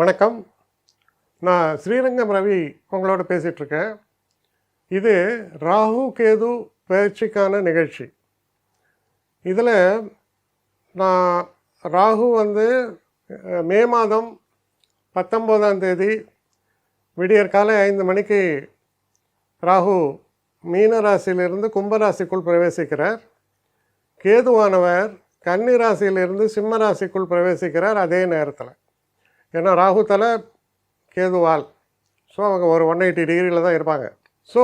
வணக்கம். நான் ஸ்ரீரங்கம் ரவி உங்களோட பேசிகிட்ருக்கேன். இது ராகு கேது பயிற்சிக்கான நிகழ்ச்சி. இதில் நான் ராகு வந்து மே மாதம் பத்தொம்போதாம் தேதி விடியற் காலை ஐந்து மணிக்கு ராகு மீன ராசியிலிருந்து கும்பராசிக்குள் பிரவேசிக்கிறார். கேதுவானவர் கன்னி ராசியிலிருந்து சிம்ம ராசிக்குள் பிரவேசிக்கிறார் அதே நேரத்தில். ஏன்னா ராகு தலை கேதுவால். ஸோ அவங்க ஒரு ஒன் எயிட்டி டிகிரியில் தான் இருப்பாங்க. ஸோ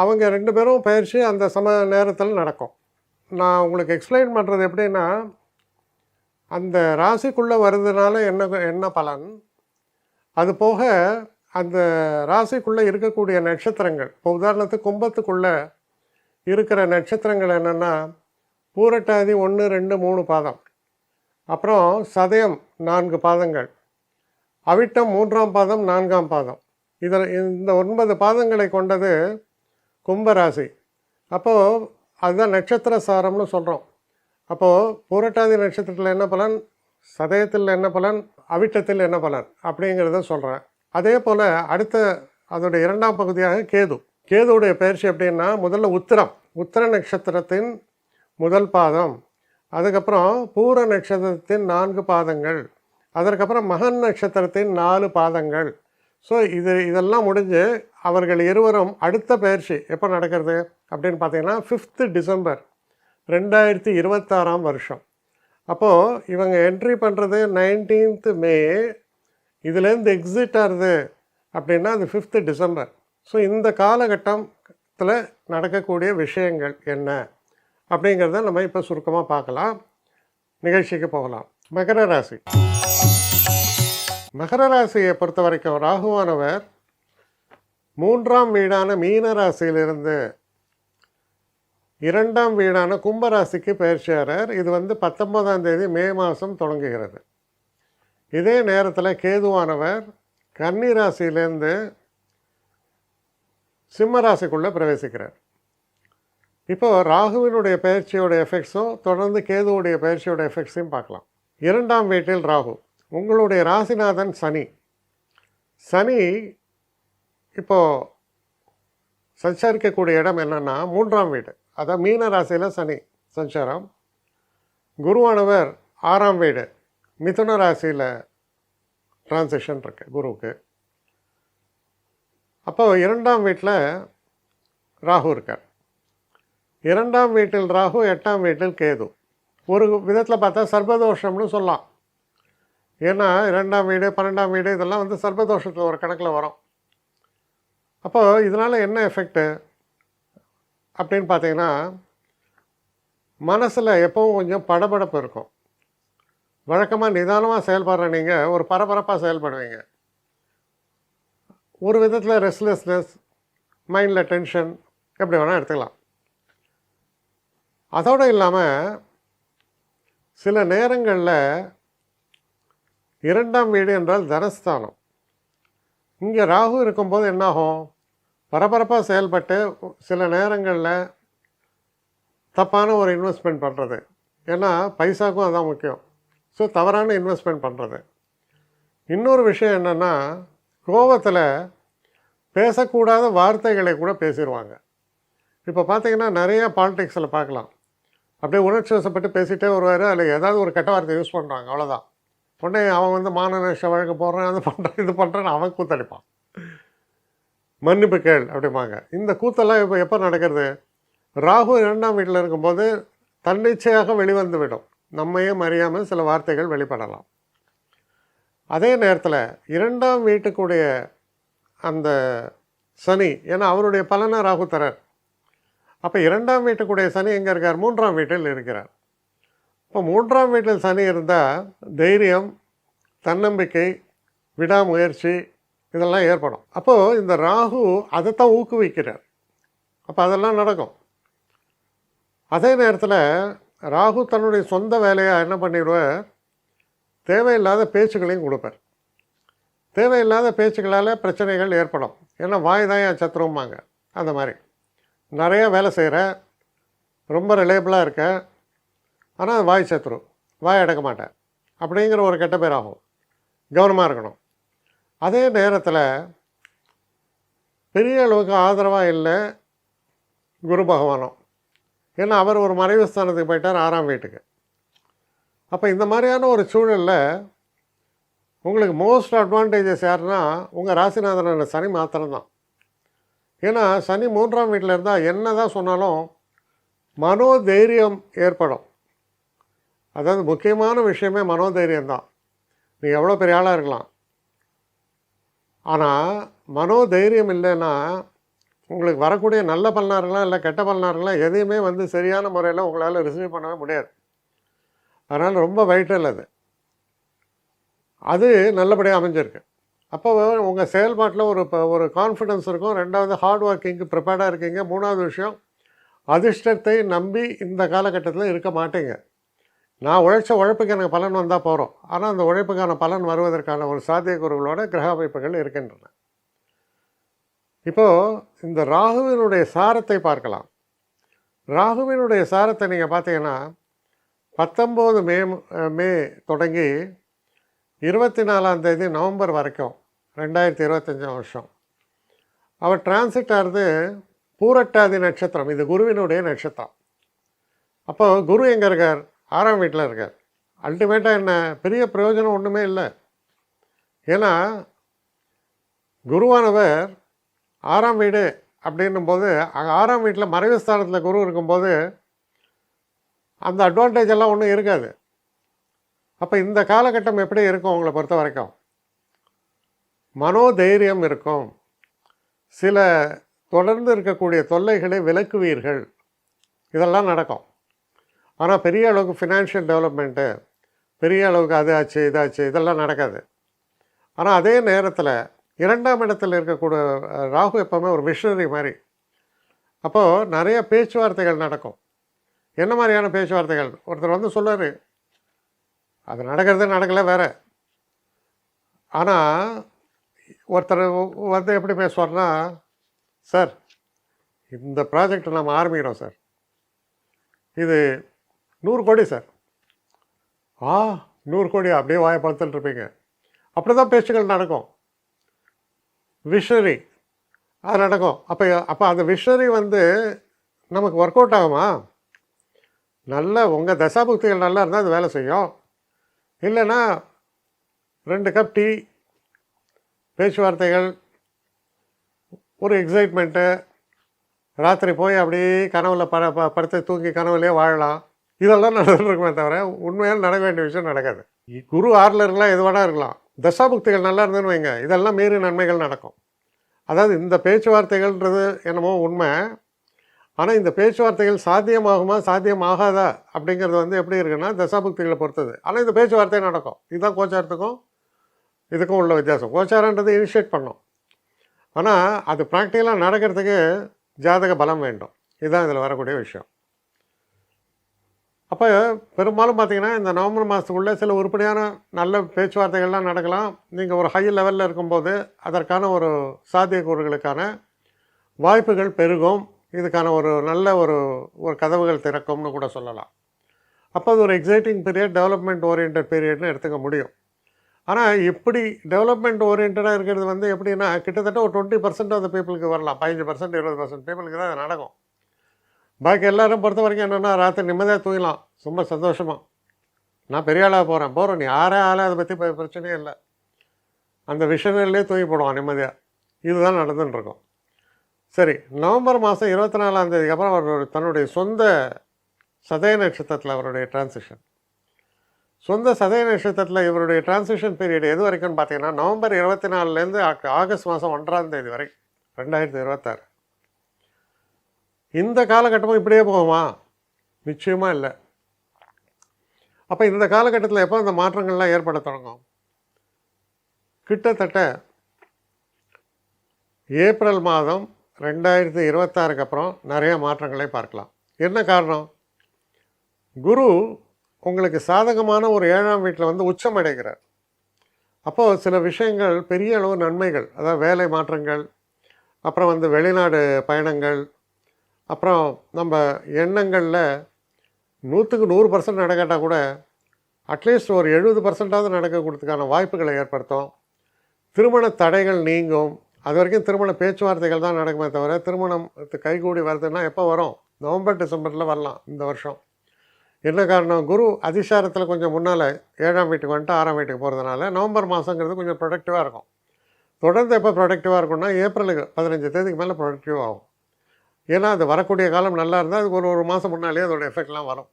அவங்க ரெண்டு பேரும் பயிற்சி அந்த சம நேரத்தில் நடக்கும். நான் உங்களுக்கு எக்ஸ்பிளைன் பண்ணுறது எப்படின்னா அந்த ராசிக்குள்ளே வருதுனால என்ன என்ன பலன்? அது போக அந்த ராசிக்குள்ளே இருக்கக்கூடிய நட்சத்திரங்கள் இப்போ உதாரணத்துக்கு கும்பத்துக்குள்ளே இருக்கிற நட்சத்திரங்கள் என்னென்னா பூரட்டாதி ஒன்று ரெண்டு மூணு பாதம். அப்புறம் சதயம் நான்கு பாதங்கள். அவிட்டம் மூன்றாம் பாதம் நான்காம் பாதம். இதில் இந்த ஒன்பது பாதங்களை கொண்டது கும்பராசி. அப்போது அதுதான் நட்சத்திர சாரம்னு சொல்கிறோம் அப்போது பூரட்டாதி நட்சத்திரத்தில் என்ன பலன்? சதயத்தில் என்ன பலன்? அவிட்டத்தில் என்ன பலன்? அப்படிங்கிறத சொல்கிறேன் அதே போல் அடுத்த அதோடைய இரண்டாம் பகுதியாக கேது. கேதுவுடைய பயிற்சி எப்படின்னா முதல்ல உத்திரம். உத்திர நட்சத்திரத்தின் முதல் பாதம். அதுக்கப்புறம் பூர நட்சத்திரத்தின் நான்கு பாதங்கள். அதற்கப்புறம் மகன் நட்சத்திரத்தின் நாலு பாதங்கள். ஸோ இது இதெல்லாம் முடிஞ்சு அவர்கள் இருவரும் அடுத்த பயிற்சி எப்போ நடக்கிறது அப்படின்னு பார்த்தீங்கன்னா ஃபிஃப்த்து டிசம்பர் ரெண்டாயிரத்தி இருபத்தாறாம் வருஷம். அப்போது இவங்க என்ட்ரி பண்ணுறது நைன்டீன்த்து மே இதுலேருந்து எக்ஸிட் ஆகுது அப்படின்னா அது ஃபிஃப்த்து டிசம்பர் ஸோ இந்த காலகட்டத்தில் நடக்கக்கூடிய விஷயங்கள் என்ன அப்படிங்கிறத நம்ம இப்போ சுருக்கமாக பார்க்கலாம். நிகழ்ச்சிக்கு போகலாம். மகர ராசி. மகர ராசியை பொறுத்த வரைக்கும் ராகுவானவர் மூன்றாம் வீடான மீன ராசியிலிருந்து இரண்டாம் வீடான கும்பராசிக்கு பயிற்சியாளர் இது வந்து பத்தொன்பதாம் தேதி மே மாதம் தொடங்குகிறது. இதே நேரத்தில் கேதுவானவர் கன்னி ராசியிலேருந்து சிம்ம ராசிக்குள்ளே பிரவேசிக்கிறார். இப்போது ராகுவினுடைய பயிற்சியோடைய எஃபெக்ட்ஸும் தொடர்ந்து கேதுவுடைய பயிற்சியோட எஃபெக்ட்ஸையும் பார்க்கலாம். இரண்டாம் வீட்டில் ராகு. உங்களுடைய ராசிநாதன் சனி. சனி இப்போது சஞ்சரிக்கக்கூடிய இடம் என்னென்னா மூன்றாம் வீடு. அதான் மீன ராசியில் சனி சஞ்சாரம். குருவானவர் ஆறாம் வீடு. மிதுன ராசியில் டிரான்சிஷன் இருக்கு குருவுக்கு. அப்போ இரண்டாம் வீட்டில் ராகு இருக்கார். இரண்டாம் வீட்டில் ராகு எட்டாம் வீட்டில் கேது. ஒரு விதத்தில் பார்த்தா சர்வதோஷம்னு சொல்லலாம். ஏன்னா இரண்டாம் வீடு பன்னெண்டாம் வீடு இதெல்லாம் வந்து சர்பதோஷத்தில் ஒரு கணக்கில் வரும். அப்போது இதனால் என்ன எஃபெக்ட்டு அப்படின்னு பார்த்தீங்கன்னா மனசில் எப்பவும் கொஞ்சம் படபடப்பு இருக்கும். வழக்கமாக நிதானமாக செயல்படுற நீங்கள் ஒரு பரபரப்பாக செயல்படுவீங்க. ஒரு விதத்தில் ரெஸ்ட்லெஸ்னஸ் மைண்டில் டென்ஷன் எப்படி வேணால் எடுத்துக்கலாம். அதோடு இல்லாமல் சில நேரங்களில் இரண்டாம் வீடு என்றால் தனஸ்தானம். இங்கே ராகு இருக்கும்போது என்னாகும்? பரபரப்பாக செயல்பட்டு சில நேரங்களில் தப்பான ஒரு இன்வெஸ்ட்மெண்ட் பண்ணுறது ஏன்னா பைசாக்கும் அதான் முக்கியம். ஸோ தவறான இன்வெஸ்ட்மெண்ட் பண்ணுறது இன்னொரு விஷயம் என்னென்னா கோபத்தில் பேசக்கூடாத வார்த்தைகளை கூட பேசிடுவாங்க இப்போ பார்த்தீங்கன்னா நிறைய பாலிடிக்ஸில் பார்க்கலாம் அப்படியே உணர்ச்சி வசப்பட்டு பேசிகிட்டே வருவார் அதில் ஏதாவது ஒரு கெட்ட வார்த்தை யூஸ் பண்ணுறாங்க அவ்வளோதான் உடனே அவன் வந்து மானநஷ்ட வழக்கு போடுறான் அது பண்ணுறான் இது பண்ணுறான்னு அவன் கூத்தடிப்பான். மன்னிப்பு கேள் அப்படிம்பாங்க. இந்த கூத்தெல்லாம் இப்போ எப்போ நடக்கிறது? ராகு இரண்டாம் வீட்டில் இருக்கும்போது தன்னிச்சையாக வெளிவந்து விடும் நம்மையும் அறியாமல் சில வார்த்தைகள் வெளிப்படலாம். அதே நேரத்தில் இரண்டாம் வீட்டுக்குடைய அந்த சனி ஏன்னா அவருடைய பலனை ராகு தரர். அப்போ இரண்டாம் வீட்டுக்குடைய சனி எங்கே இருக்கார்? மூன்றாம் வீட்டில் இருக்கிறார். இப்போ மூன்றாம் வீட்டில் சனி இருந்தால் தைரியம் தன்னம்பிக்கை விடாமுயற்சி இதெல்லாம் ஏற்படும். அப்போது இந்த ராகு அதைத்தான் ஊக்குவிக்கிறார். அப்போ அதெல்லாம் நடக்கும். அதே நேரத்தில் ராகு தன்னுடைய சொந்த வேலையாக என்ன பண்ணிடுவார்? தேவையில்லாத பேச்சுக்களையும் கொடுப்பார். தேவையில்லாத பேச்சுக்களால் பிரச்சனைகள் ஏற்படும். ஏன்னா வாய் தான் என் சத்துருவாங்க அந்த மாதிரி. நிறையா வேலை செய்கிற ரொம்ப ரிலேபிளாக இருக்க ஆனால் வாய் சத்துரு வாய் அடக்க மாட்டேன். அப்படிங்கிற ஒரு கெட்ட பேர் ஆகும் கவனமாக இருக்கணும். அதே நேரத்தில் பெரிய அளவுக்கு ஆதரவாக இல்லை குரு பகவானும் ஏன்னா அவர் ஒரு மறைவு ஸ்தானத்துக்கு போயிட்டார் ஆறாம் வீட்டுக்கு. அப்போ இந்த மாதிரியான ஒரு சூழலில் உங்களுக்கு மோஸ்ட் அட்வான்டேஜஸ் யாருன்னா உங்கள் ராசிநாதன சனி மாத்திரம்தான். ஏன்னா சனி மூன்றாம் வீட்டில் இருந்தால் என்ன தான் சொன்னாலும் மனோதைரியம் ஏற்படும். அதாவது முக்கியமான விஷயமே மனோதைரியம் தான் நீ எவ்வளோ பெரிய ஆளாக இருக்கலாம். ஆனால் மனோதைரியம் இல்லைன்னா உங்களுக்கு வரக்கூடிய நல்ல பலனாக இல்லை கெட்ட பலனாக எதையுமே வந்து சரியான முறையில் உங்களால் ரிசீவ் பண்ணவே முடியாது. அதனால் ரொம்ப வைட்டல் அது. அது நல்லபடியாக அமைஞ்சிருக்கு. அப்போ உங்கள் செயல்பாட்டில் ஒரு இப்போ ஒரு கான்ஃபிடென்ஸ் இருக்கும். ரெண்டாவது ஹார்ட் ஒர்க்கிங்க்கு ப்ரிப்பேர்டாக இருக்கீங்க. மூணாவது விஷயம் அதிர்ஷ்டத்தை நம்பி இந்த காலகட்டத்தில் இருக்க மாட்டேங்க. நான் உழைச்ச உழைப்புக்கு எனக்கு பலன் வந்தால் போகிறோம் ஆனால் அந்த உழைப்புக்கான பலன் வருவதற்கான ஒரு சாத்தியக்கூறுகளோட கிரக அமைப்புகள் இருக்கின்றன. இப்போது இந்த ராகுவினுடைய சாரத்தை பார்க்கலாம். ராகுவினுடைய சாரத்தை நீங்கள் பார்த்தீங்கன்னா பத்தொம்போது மே மே தொடங்கி இருபத்தி நாலாம் தேதி நவம்பர் வரைக்கும் ரெண்டாயிரத்தி இருபத்தஞ்சாம் வருஷம். அவர் டிரான்சிட் ஆகிறது பூரட்டாதி நட்சத்திரம். இது குருவினுடைய நட்சத்திரம். அப்போது குரு எங்கே இருக்கார்? ஆறாம் வீட்டில் இருக்கார். அல்டிமேட்டாக என்ன? பெரிய பிரயோஜனம் ஒன்றுமே இல்லை. ஏன்னா குருவானவர் ஆறாம் வீடு அப்படின்னும் போது அங்கே ஆறாம் வீட்டில் மறைவு ஸ்தானத்தில் குரு இருக்கும்போது அந்த அட்வான்டேஜ் எல்லாம் ஒன்றும் இருக்காது. அப்போ இந்த காலகட்டம் எப்படி இருக்கும் உங்களை பொறுத்த வரைக்கும்? மனோதைரியம் இருக்கும். சில தொடர்ந்து இருக்கக்கூடிய தொல்லைகளை விலக்குவீர்கள் இதெல்லாம் நடக்கும். ஆனால் பெரிய அளவுக்கு ஃபினான்ஷியல் டெவலப்மெண்ட்டு பெரிய அளவுக்கு அது ஆச்சு இதாச்சு இதெல்லாம் நடக்காது. ஆனால் அதே நேரத்தில் இரண்டாம் இடத்தில் இருக்கக்கூடிய ராகு எப்போவுமே ஒரு மிஷினரி மாதிரி. அப்போது நிறைய பேச்சுவார்த்தைகள் நடக்கும். என்ன மாதிரியான பேச்சுவார்த்தைகள்? ஒருத்தர் வந்து சொல்லுவார் அது நடக்கிறது நடக்கலை வேறு. ஆனால் ஒருத்தர் வந்து எப்படி பேசுவார்னா சார் இந்த ப்ராஜெக்ட் நம்ம ஆரம்பிக்கிறோம் சார். இது நூறு கோடி சார். ஆ நூறு கோடி. அப்படியே வாயை பார்த்துட்டு இருப்பீங்க. அப்படி தான் பேச்சுகள் நடக்கும். விஷனரி அது நடக்கும். அப்போ அப்போ அந்த விஷனரி வந்து நமக்கு ஒர்க் அவுட் ஆகுமா? நல்ல உங்கள் தசாபுக்திகள் நல்லா இருந்தால் அது வேலை செய்யும். இல்லைன்னா ரெண்டு கப் டீ பேச்சுவார்த்தைகள் ஒரு எக்ஸைட்மெண்ட்டு ராத்திரி போய் அப்படியே கனவில் ப படுத்து தூங்கி கனவுலேயே வாழலாம். இதெல்லாம் நடந்துருக்குமே தவிர உண்மையாக நடக்க வேண்டிய விஷயம் நடக்காது. குரு ஆறில் இருக்கலாம் எது வேணா இருக்கலாம். தசாபுக்திகள் நல்லா இருந்ததுன்னு வைங்க. இதெல்லாம் மீறி நன்மைகள் நடக்கும். அதாவது இந்த பேச்சுவார்த்தைகள்ன்றது என்னமோ உண்மை. ஆனால் இந்த பேச்சுவார்த்தைகள் சாத்தியமாகுமா சாத்தியமாகாதா அப்படிங்கிறது வந்து எப்படி இருக்குன்னா தசாபுக்திகளை பொறுத்தது. ஆனால் இந்த பேச்சுவார்த்தை நடக்கும். இதுதான் கோச்சாரத்துக்கும் இதுக்கும் உள்ள வித்தியாசம். கோச்சாரன்றது இனிஷியேட் பண்ணும். ஆனால் அது ப்ராக்டிக்கலாக நடக்கிறதுக்கு ஜாதக பலம் வேண்டும். இதுதான் இதில் வரக்கூடிய விஷயம். அப்போ பெரும்பாலும் பார்த்தீங்கன்னா இந்த நவம்பர் மாதத்துக்குள்ளே சில உருப்படியான நல்ல பேச்சுவார்த்தைகள்லாம் நடக்கலாம். நீங்கள் ஒரு ஹை லெவலில் இருக்கும்போது அதற்கான ஒரு சாத்தியக்கூறுகளுக்கான வாய்ப்புகள் பெருகும். இதுக்கான ஒரு நல்ல ஒரு ஒரு கதவுகள் திறக்கும்னு கூட சொல்லலாம். அப்போ அது ஒரு எக்ஸைட்டிங் பீரியட் டெவலப்மெண்ட் ஓரியன்ட் பீரியட்னு எடுத்துக்க முடியும். ஆனால் இப்படி டெவலப்மெண்ட் ஓரியன்டாக இருக்கிறது வந்து எப்படின்னா கிட்டத்தட்ட ஒரு டுவெண்ட்டி பர்சன்ட் ஆஃப் பீப்புளுக்கு வரலாம். பதினஞ்சு பர்சன்ட் இருபது பர்சன்ட் பீப்புளுக்கு தான் அது நடக்கும். பாக்கி எல்லாரும் பொறுத்த வரைக்கும் என்னென்னா ராத்திரி நிம்மதியாக தூங்கலாம். ரொம்ப சந்தோஷமாக நான் பெரிய ஆளாக போகிறேன் போகிறேன் நீ யாரே ஆளே அதை பற்றி பிரச்சனையே இல்லை. அந்த விஷனிலே தூங்கி போடுவான் நிம்மதியாக இதுதான் நடந்துன்னு சரி நவம்பர் மாதம் இருபத்தி நாலாம் தேதிக்கு அப்புறம் அவர் தன்னுடைய சொந்த சதய நட்சத்திரத்தில் அவருடைய டிரான்சிஷன் சொந்த சதய நட்சத்திரத்தில் இவருடைய டிரான்சிஷன் பீரியட் எது வரைக்கும்னு பார்த்தீங்கன்னா நவம்பர் இருபத்தி நாலுலேருந்து ஆகஸ்ட் மாதம் ஒன்றாம் தேதி வரை ரெண்டாயிரத்தி இருபத்தாறு. இந்த காலகட்டமும் இப்படியே போகுமா? நிச்சயமாக இல்லை. அப்போ இந்த காலகட்டத்தில் எப்போ இந்த மாற்றங்கள்லாம் ஏற்பட தொடங்கும்? கிட்டத்தட்ட ஏப்ரல் மாதம் ரெண்டாயிரத்தி இருபத்தாறுக்கு அப்புறம் நிறைய மாற்றங்களை பார்க்கலாம். என்ன காரணம்? குரு உங்களுக்கு சாதகமான ஒரு ஏழாம் வீட்டில் வந்து உச்சம் அடைகிறார் அப்போது சில விஷயங்கள் பெரிய அளவு நன்மைகள் அதாவது வேலை மாற்றங்கள் அப்புறம் வந்து வெளிநாடு பயணங்கள் அப்புறம் நம்ம எண்ணங்களில் நூற்றுக்கு நூறு பர்சன்ட் நடக்காட்டால் கூட அட்லீஸ்ட் ஒரு எழுபது பர்சன்டாவது நடக்கக்கூடியதுக்கான வாய்ப்புகளை ஏற்படுத்தும். திருமண தடைகள் நீங்கும். அது வரைக்கும் திருமண பேச்சுவார்த்தைகள் தான் நடக்குமே தவிர திருமணம் கைகூடி வருதுன்னா எப்போ வரும்? நவம்பர் டிசம்பரில் வரலாம் இந்த வருஷம். என்ன காரணம்? குரு அதிசாரத்தில் கொஞ்சம் முன்னால் ஏழாம் வீட்டுக்கு வந்துட்டு ஆறாம் வீட்டுக்கு போகிறதுனால நவம்பர் மாதங்கிறது கொஞ்சம் ப்ரொடக்டிவாக இருக்கும். தொடர்ந்து எப்போ ப்ரொடக்டிவாக இருக்கும்னா ஏப்ரலுக்கு பதினஞ்சு தேதிக்கு மேலே ப்ரொடக்டிவ் ஆகும். ஏன்னா அது வரக்கூடிய காலம் நல்லா இருந்தால் அதுக்கு ஒரு ஒரு மாதம் முன்னாலேயே அதோட எஃபெக்ட்லாம் வரும்.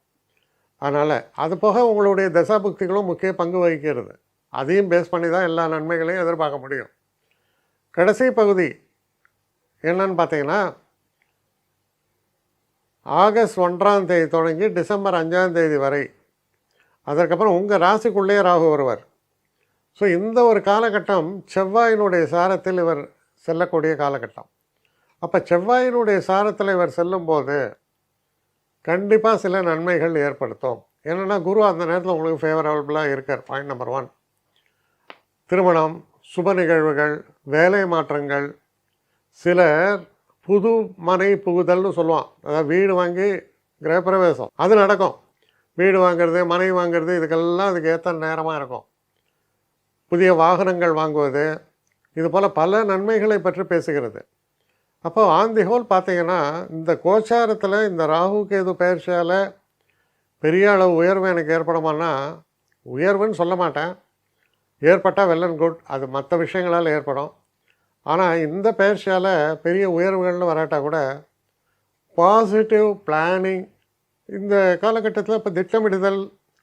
அதனால் அது போக உங்களுடைய தசாபுக்திகளும் முக்கிய பங்கு வகிக்கிறது. அதையும் பேஸ் பண்ணி தான் எல்லா நன்மைகளையும் எதிர்பார்க்க முடியும். கடைசி பகுதி என்னன்னு பார்த்தீங்கன்னா ஆகஸ்ட் ஒன்றாம் தேதி தொடங்கி டிசம்பர் அஞ்சாம் தேதி வரை அதற்கப்புறம் உங்கள் ராசிக்குள்ளேயே ராகு வருவர். ஸோ இந்த ஒரு காலகட்டம் செவ்வாயினுடைய சாரத்தில் இவர் செல்லக்கூடிய காலகட்டம். அப்போ செவ்வாயினுடைய சாரத்தில் இவர் செல்லும்போது கண்டிப்பாக சில நன்மைகள் ஏற்படுத்தும். என்னென்னா குரு அந்த நேரத்தில் உங்களுக்கு ஃபேவரபுளாக இருக்கார். பாயிண்ட் நம்பர் ஒன் திருமணம் சுப நிகழ்வுகள் வேலை மாற்றங்கள் சிலர் புது மனை புகுதல்னு சொல்லுவான். அதாவது வீடு வாங்கி கிரகப்பிரவேசம். அது நடக்கும். வீடு வாங்குறது மனை வாங்குறது இதுக்கெல்லாம் அதுக்கு ஏற்ற நேரமாக இருக்கும். புதிய வாகனங்கள் வாங்குவது இது போல் பல நன்மைகளை பற்றி பேசுகிறது. அப்போ ஆன் தி ஹோல் பார்த்தீங்கன்னா இந்த கோச்சாரத்தில் இந்த ராகு கேது பயிற்சியால் பெரிய அளவு உயர்வு எனக்கு ஏற்படுமானா உயர்வுன்னு சொல்ல மாட்டேன். ஏற்பட்டால் வெல் அண்ட் குட் அது மற்ற விஷயங்களால் ஏற்படும். ஆனால் இந்த பயிற்சியால் பெரிய உயர்வுகள்னு வராட்டால் கூட பாசிட்டிவ் பிளானிங் இந்த காலகட்டத்தில் இப்போ திட்டமிடுதல்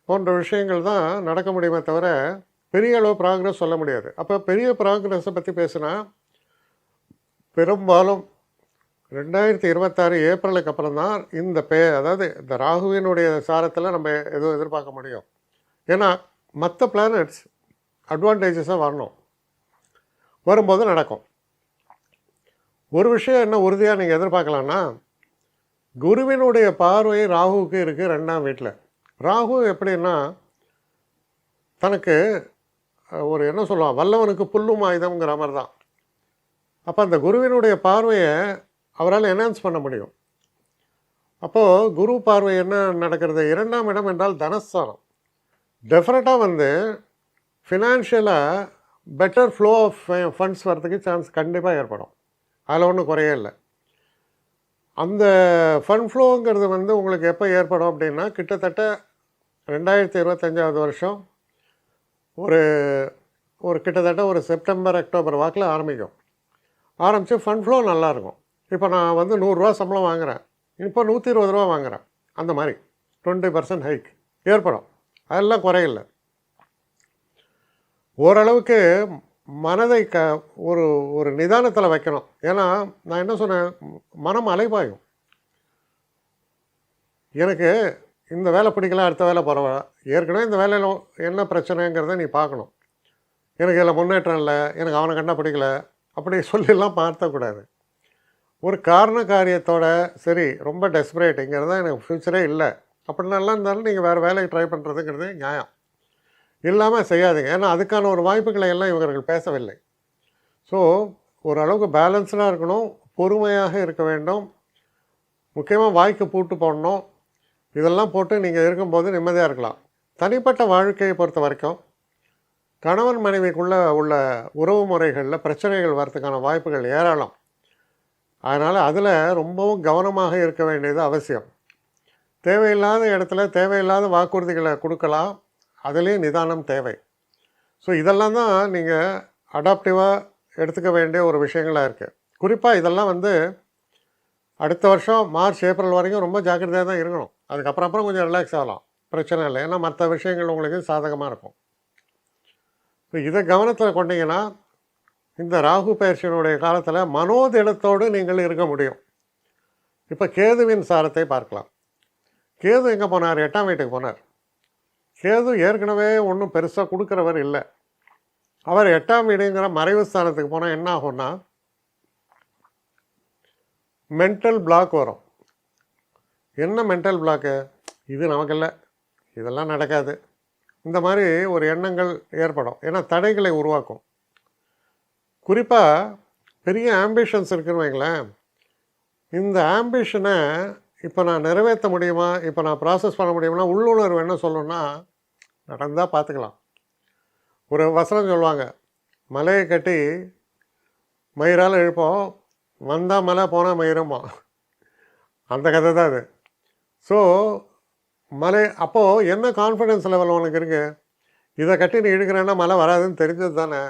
போன்ற விஷயங்கள் தான் நடக்க முடியுமே தவிர பெரிய அளவு ப்ராக்ரஸ் சொல்ல முடியாது. அப்போ பெரிய ப்ராக்ரஸை பற்றி பேசுனா பெரும்பாலும் ரெண்டாயிரத்தி இருபத்தாறு ஏப்ரலுக்கு அப்புறம் தான் இந்த பே அதாவது இந்த ராகுவினுடைய சாரத்தில் நம்ம எதுவும் எதிர்பார்க்க முடியும். ஏன்னா மற்ற பிளானட்ஸ் அட்வான்டேஜஸாக வரணும். வரும்போது நடக்கும். ஒரு விஷயம் என்ன உறுதியாக நீங்கள் எதிர்பார்க்கலான்னா குருவினுடைய பார்வை ராகுவுக்கு இருக்குது ரெண்டாம் வீட்டில் ராகு எப்படின்னா தனக்கு ஒரு என்ன சொல்லுவான்? வல்லவனுக்கு புல்லும் ஆயுதம்ங்கிற மாதிரி தான் அப்போ அந்த குருவினுடைய பார்வையை அவரால் என்ஹான்ஸ் பண்ண முடியும். அப்போது குரு பார்வை என்ன நடக்கிறது? இரண்டாம் இடம் என்றால் தனஸ்தானம். டெஃபினட்டாக வந்து ஃபினான்ஷியலாக பெட்டர் ஃப்ளோ ஆஃப் ஃபண்ட்ஸ் வரதுக்கு சான்ஸ் கண்டிப்பாக ஏற்படும். அதில் ஒன்றும் குறையே இல்லை. அந்த ஃபண்ட் ஃப்ளோங்கிறது வந்து உங்களுக்கு எப்போ ஏற்படும் அப்படின்னா கிட்டத்தட்ட ரெண்டாயிரத்தி இருபத்தஞ்சாவது வருஷம் ஒரு ஒரு கிட்டத்தட்ட ஒரு செப்டம்பர் அக்டோபர் வாக்கில் ஆரம்பிக்கும். ஆரம்பித்து ஃபண்ட் ஃப்ளோ நல்லாயிருக்கும். இப்போ நான் வந்து நூறுரூவா சம்பளம் வாங்குகிறேன் இப்போ நூற்றி இருபது ரூபா வாங்குகிறேன் அந்த மாதிரி. டுவெண்ட்டி பர்சன்ட் ஹைக் ஏற்படும். அதெல்லாம் குறையில்ல. ஓரளவுக்கு மனதை க ஒரு ஒரு நிதானத்தில் வைக்கணும். ஏன்னா நான் என்ன சொன்னேன்? மனம் அலைபாயும். எனக்கு இந்த வேலை பிடிக்கல அடுத்த வேலை பரவாயில்ல. ஏற்கனவே இந்த வேலையில் என்ன பிரச்சனைங்கிறத நீ பார்க்கணும். எனக்கு இதில் முன்னேற்றம் இல்லை. எனக்கு அவனை கண்டா பிடிக்கல. அப்படி சொல்லிலாம் பார்த்தக்கூடாது. ஒரு காரண காரியத்தோட சரி ரொம்ப டெஸ்பரேட்டுங்கிறது எனக்கு ஃப்யூச்சரே இல்லை. அப்படி நல்லா இருந்தாலும் நீங்கள் வேறு வேலைக்கு ட்ரை பண்ணுறதுங்கிறது நியாயம். இல்லாமல் செய்யாதீங்க. ஏன்னா அதுக்கான ஒரு வாய்ப்புகளை எல்லாம் இவர்கள் பேசவில்லை. ஸோ ஓரளவுக்கு பேலன்ஸ்டாக இருக்கணும் பொறுமையாக இருக்க வேண்டும். முக்கியமாக வாய்க்கு பூட்டு போடணும். இதெல்லாம் போட்டு நீங்கள் இருக்கும்போது நிம்மதியாக இருக்கலாம். தனிப்பட்ட வாழ்க்கையை பொறுத்த வரைக்கும் கணவன் மனைவிக்குள்ளே உள்ள உறவு முறைகளில் பிரச்சனைகள் வரதுக்கான வாய்ப்புகள் ஏராளம். அதனால் அதில் ரொம்பவும் கவனமாக இருக்க வேண்டியது அவசியம். தேவையில்லாத இடத்துல தேவையில்லாத வாக்குறுதிகளை கொடுக்கலாம். அதுலேயும் நிதானம் தேவை. ஸோ இதெல்லாம் தான் நீங்கள் அடாப்டிவாக எடுத்துக்க வேண்டிய ஒரு விஷயங்களாக இருக்குது குறிப்பாக இதெல்லாம் வந்து அடுத்த வருஷம் மார்ச் ஏப்ரல் வரைக்கும் ரொம்ப ஜாக்கிரதையாக தான் இருக்கணும். அதுக்கப்புறம் அப்புறம் கொஞ்சம் ரிலாக்ஸ் ஆகலாம். பிரச்சனை இல்லை. ஏன்னா மற்ற விஷயங்கள் உங்களுக்கு சாதகமாக இருக்கும். இப்போ இதை கவனத்தில் கொண்டீங்கன்னா இந்த ராகு பயிற்சியினுடைய காலத்தில் மனோதிடத்தோடு நீங்கள் இருக்க முடியும். இப்போ கேதுவின் சாரத்தை பார்க்கலாம். கேது எங்கே போனார்? எட்டாம் வீட்டுக்கு போனார். கேது ஏற்கனவே ஒன்றும் பெருசாக கொடுக்குறவர் இல்லை. அவர் எட்டாம் வீடுங்கிற மறைவு ஸ்தானத்துக்கு போனால் என்ன ஆகும்னா மென்டல் பிளாக் வரும். என்ன மென்டல் பிளாக்கு இது நமக்கு இல்லை. இதெல்லாம் நடக்காது. இந்த மாதிரி ஒரு எண்ணங்கள் ஏற்படும். ஏன்னா தடைகளை உருவாக்கும். குறிப்பாக பெரிய ஆம்பிஷன்ஸ் இருக்குன்னு வைங்களேன். இந்த ஆம்பிஷனை இப்போ நான் நிறைவேற்ற முடியுமா? இப்போ நான் ப்ராசஸ் பண்ண முடியுமா உள்ளுணர்வு என்ன சொல்லணும்னா நடந்தால் பார்த்துக்கலாம் ஒரு வசனம் சொல்லுவாங்க. மலையை கட்டி மயிரால் இழுப்போம். வந்தால் மலை போனால் மயிருமா அந்த கதை தான் அது. ஸோ மலை அப்போது என்ன கான்ஃபிடென்ஸ் லெவல் உனக்கு இருக்குது இதை கட்டி நீ இழுக்கிறேன்னா மழை வராதுன்னு தெரிஞ்சது தானே?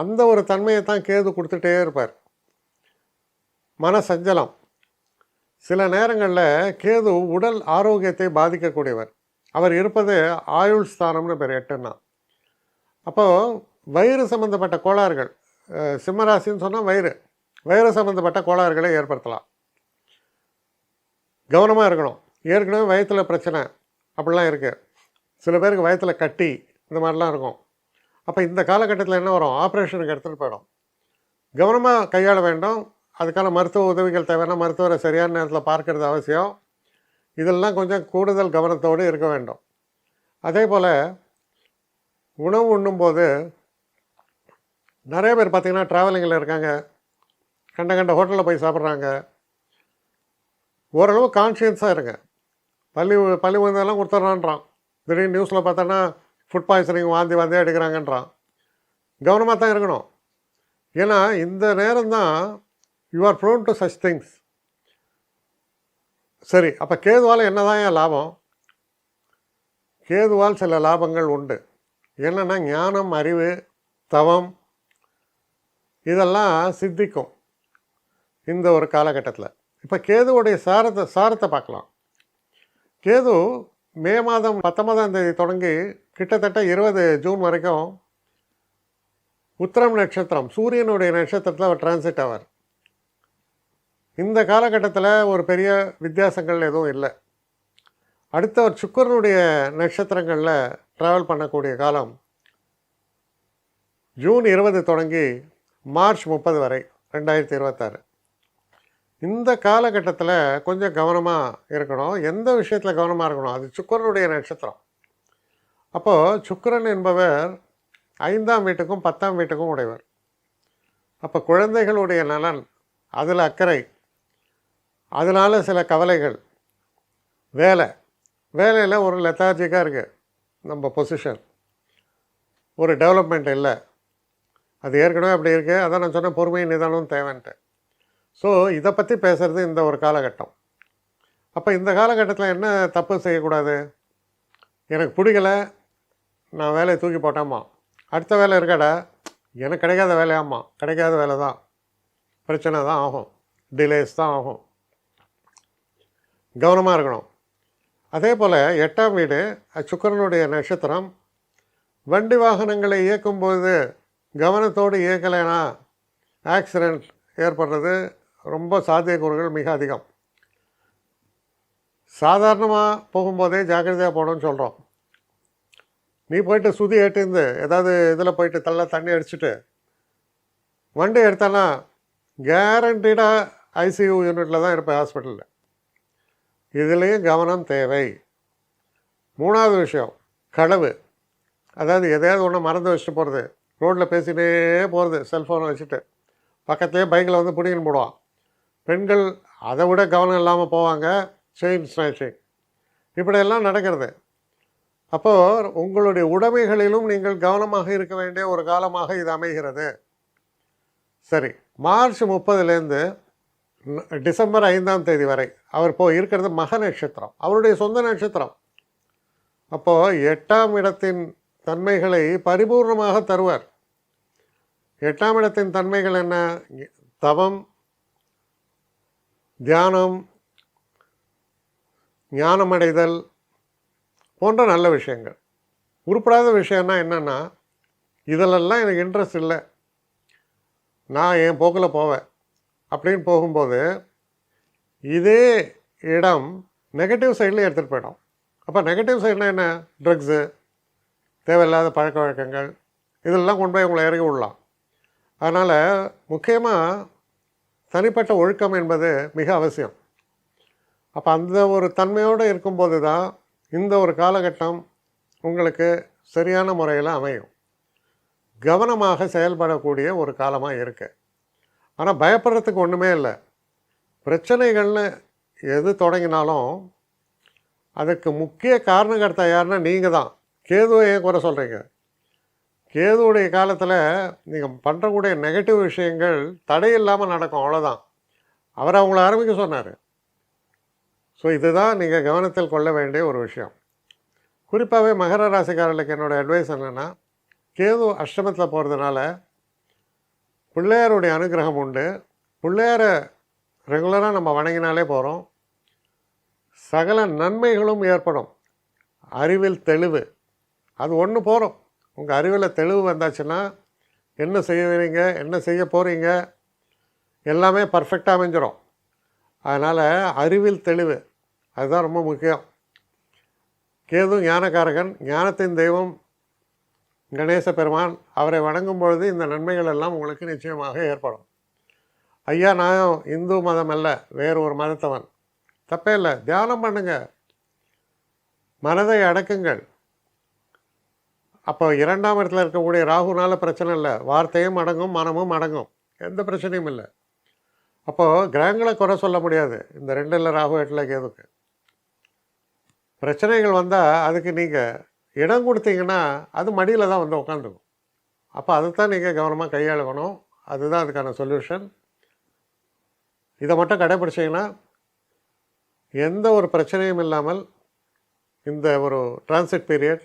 அந்த ஒரு தன்மையை தான் கேது கொடுத்துட்டே இருப்பார். மன சஞ்சலம். சில நேரங்களில் கேது உடல் ஆரோக்கியத்தை பாதிக்கக்கூடியவர். அவர் இருப்பது ஆயுள் ஸ்தானம்னு பேர் எட்டுன்னா. அப்போது வயிறு சம்மந்தப்பட்ட கோளாறுகள் சிம்மராசின்னு சொன்னால் வயிறு. வயிறு சம்மந்தப்பட்ட கோளாறுகளை ஏற்படுத்தலாம். கவனமாக இருக்கணும். ஏற்கனவே வயத்தில் பிரச்சனை அப்படிலாம் இருக்குது சில பேருக்கு வயத்தில் கட்டி இந்த மாதிரிலாம் இருக்கும். அப்போ இந்த காலகட்டத்தில் என்ன வரும்? ஆப்ரேஷனுக்கு எடுத்துகிட்டு போயிடும். கவனமாக கையாள வேண்டும். அதுக்கான மருத்துவ உதவிகள் தேவைன்னா மருத்துவரை சரியான நேரத்தில் பார்க்கறது அவசியம். இதெல்லாம் கொஞ்சம் கூடுதல் கவனத்தோடு இருக்க வேண்டும். அதே போல் உணவு உண்ணும்போது நிறைய பேர் பார்த்திங்கன்னா ட்ராவலிங்கில் இருக்காங்க. கண்ட கண்ட ஹோட்டலில் போய் சாப்பிட்றாங்க. ஓரளவு கான்ஷியன்ஸாக இருங்க. பள்ளி பள்ளி மருந்தெல்லாம் கொடுத்துட்றான்றான். திடீர்னு நியூஸில் பார்த்தோன்னா ஃபுட் பாய்சனிங் வாந்தி வாந்தியாக எடுக்கிறாங்கன்றான். கவனமாக தான் இருக்கணும். ஏன்னா இந்த நேரம் தான் you are prone to such things சரி அப்போ கேதுவால் என்னதான் ஏன் லாபம்? கேதுவால் சில லாபங்கள் உண்டு. என்னென்னா ஞானம் அறிவு தவம் இதெல்லாம் சித்திக்கும். இந்த ஒரு காலகட்டத்தில். இப்போ கேதுவுடைய சாரத்தை சாரத்தை பார்க்கலாம். கேது மே மாதம் பத்தொன்பதாம் தேதி தொடங்கி கிட்டத்தட்ட இருபது ஜூன் வரைக்கும் உத்திரம் நட்சத்திரம் சூரியனுடைய நட்சத்திரத்தில் அவர் டிரான்சிட் ஆவார். இந்த காலகட்டத்தில் ஒரு பெரிய வித்தியாசங்கள் எதுவும் இல்லை. அடுத்த ஒரு சுக்கரனுடைய நட்சத்திரங்களில் ட்ராவல் பண்ணக்கூடிய காலம் ஜூன் இருபது தொடங்கி மார்ச் முப்பது வரை ரெண்டாயிரத்தி இருபத்தாறு. இந்த காலகட்டத்தில் கொஞ்சம் கவனமாக இருக்கணும். எந்த விஷயத்தில் கவனமாக இருக்கணும்? அது சுக்கரனுடைய நட்சத்திரம். அப்போது சுக்கரன் என்பவர் ஐந்தாம் வீட்டுக்கும் பத்தாம் வீட்டுக்கும் உடையவர். அப்போ குழந்தைகளுடைய நலன் அதில் அக்கறை அதனால் சில கவலைகள் வேலை. வேலையில் ஒரு லெத்தார்ஜிக்காக இருக்குது நம்ம பொசிஷன் ஒரு டெவலப்மெண்ட் இல்லை. அது ஏற்கனவே அப்படி இருக்குது அதான் நான் சொன்னேன் பொறுமை நிதானம் தேவைன்ட்டு. ஸோ இதை பற்றி பேசுகிறது இந்த ஒரு காலகட்டம். அப்போ இந்த காலகட்டத்தில் என்ன தப்பு செய்யக்கூடாது? எனக்கு பிடிக்கல நான் வேலையை தூக்கி போட்டேம்மா. அடுத்த வேலை இருக்காடா எனக்கு கிடைக்காத வேலையாம்மா. கிடைக்காத வேலை தான். பிரச்சனை தான் ஆகும். டிலேஸ் தான் ஆகும். கவனமாக இருக்கணும். அதே போல் எட்டாம் வீடு அது சுக்கிரனுடைய நட்சத்திரம். வண்டி வாகனங்களை இயக்கும்போது கவனத்தோடு இயக்கலைனா ஆக்சிடெண்ட் ஏற்படுறது ரொம்ப சாத்தியக்கூறுகள் மிக அதிகம். சாதாரணமாக போகும்போதே ஜாக்கிரதையாக போகணும்னு சொல்கிறோம் நீ போயிட்டு சுதி ஏட்டிருந்து ஏதாவது இதில் போயிட்டு தள்ள தண்ணி அடிச்சுட்டு வண்டி எடுத்தானா கேரண்டீடாக ஐசியூ யூனிட்டில் தான் இருப்பேன் ஹாஸ்பிட்டலில் இதுலேயும் கவனம் தேவை. மூணாவது விஷயம் களவு. அதாவது எதையாவது ஒன்று மறந்து வச்சுட்டு போகிறது ரோட்டில் பேசிகிட்டே போகிறது செல்ஃபோனை வச்சுட்டு. பக்கத்துலேயே பைக்கில் வந்து பிடிக்கின்னு போடுவான். பெண்கள் அதை விட கவனம் இல்லாமல் போவாங்க. செயின் ஸ்நாச்சிங் இப்படியெல்லாம் நடக்கிறது. அப்போது உங்களுடைய உடைமைகளிலும் நீங்கள் கவனமாக இருக்க வேண்டிய ஒரு காலமாக இது அமைகிறது. சரி மார்ச் முப்பதுலேருந்து டிசம்பர் ஐந்தாம் தேதி வரை அவர் இப்போ இருக்கிறது மக நட்சத்திரம். அவருடைய சொந்த நட்சத்திரம். அப்போது எட்டாம் இடத்தின் தன்மைகளை பரிபூர்ணமாக தருவார். எட்டாம் இடத்தின் தன்மைகள் என்ன? தவம் தியானம் ஞானமடைதல் போன்ற நல்ல விஷயங்கள். உருப்படாத விஷயம்னா என்னென்னா இதிலெல்லாம் எனக்கு இன்ட்ரெஸ்ட் இல்லை. நான் என் போக்கில் போவேன். அப்படின்னு போகும்போது இதே இடம் நெகட்டிவ் சைடில் எடுத்துகிட்டு போயிடும். அப்போ நெகட்டிவ் சைடுனா என்ன? ட்ரக்ஸு தேவையில்லாத பழக்க வழக்கங்கள் இதெல்லாம் கொண்டு போய் உங்களை இறங்கி விடலாம். அதனால் முக்கியமாக தனிப்பட்ட ஒழுக்கம் என்பது மிக அவசியம். அப்போ அந்த ஒரு தன்மையோடு இருக்கும்போது தான் இந்த ஒரு காலகட்டம் உங்களுக்கு சரியான முறையில் அமையும். கவனமாக செயல்படக்கூடிய ஒரு காலமாக இருக்குது ஆனால் பயப்படுறதுக்கு ஒன்றுமே இல்லை. பிரச்சனைகள்னு எது தொடங்கினாலும் அதுக்கு முக்கிய காரணகர்த்தா யாருன்னா நீங்கள் தான் கேதுவை ஏன் குறை சொல்கிறீங்க கேதுவுடைய காலத்தில் நீங்கள் பண்ணுறக்கூடிய நெகட்டிவ் விஷயங்கள் தடை இல்லாமல் நடக்கும் அவ்வளோதான் அவர் அவங்கள ஆரம்பிக்க சொன்னார். ஸோ இதுதான் நீங்கள் கவனத்தில் கொள்ள வேண்டிய ஒரு விஷயம். குறிப்பாகவே மகர ராசிக்காரர்களுக்கு என்னோடய அட்வைஸ் என்னென்னா கேது அஷ்டமத்தில் போகிறதுனால பிள்ளையாருடைய அனுகிரகம் உண்டு. பிள்ளையாரை ரெகுலராக நம்ம வணங்கினாலே போகிறோம் சகல நன்மைகளும் ஏற்படும். அறிவில் தெளிவு. அது ஒன்று போகிறோம் உங்கள் அறிவில் தெளிவு வந்தாச்சுன்னா என்ன செய்வீங்க என்ன செய்ய போகிறீங்க எல்லாமே பர்ஃபெக்டாக அமைஞ்சிடும் அதனால் அறிவில் தெளிவு அதுதான் ரொம்ப முக்கியம். கேது ஞானக்காரகன் ஞானத்தின் தெய்வம் கணேச பெருமான் அவரை வணங்கும் பொழுது இந்த நன்மைகள் எல்லாம் உங்களுக்கு நிச்சயமாக ஏற்படும். ஐயா நான் இந்து மதம் அல்ல வேறு ஒரு மதத்தவன். தப்பே இல்லை தியானம் பண்ணுங்கள் மனதை அடக்குங்கள். அப்போ இரண்டாம் இடத்துல இருக்கக்கூடிய ராகுனால பிரச்சனை இல்லை. வார்த்தையும் அடங்கும் மனமும் அடங்கும். எந்த பிரச்சனையும் இல்லை. அப்போது கிரகங்களை குறை சொல்ல முடியாது. இந்த ரெண்டில் ராகு எட்டில் கேதுக்கு. பிரச்சனைகள் வந்தால் அதுக்கு நீங்கள் இடம் கொடுத்தீங்கன்னா அது மடியில் தான் வந்து உட்காந்துக்கும் அப்போ அதை தான் நீங்கள் கவனமாக கையாளணும். அதுதான் அதுக்கான சொல்யூஷன் இதை மட்டும் கடைபிடிச்சிங்கன்னா எந்த ஒரு பிரச்சனையும் இல்லாமல் இந்த ஒரு டிரான்சிட் பீரியட்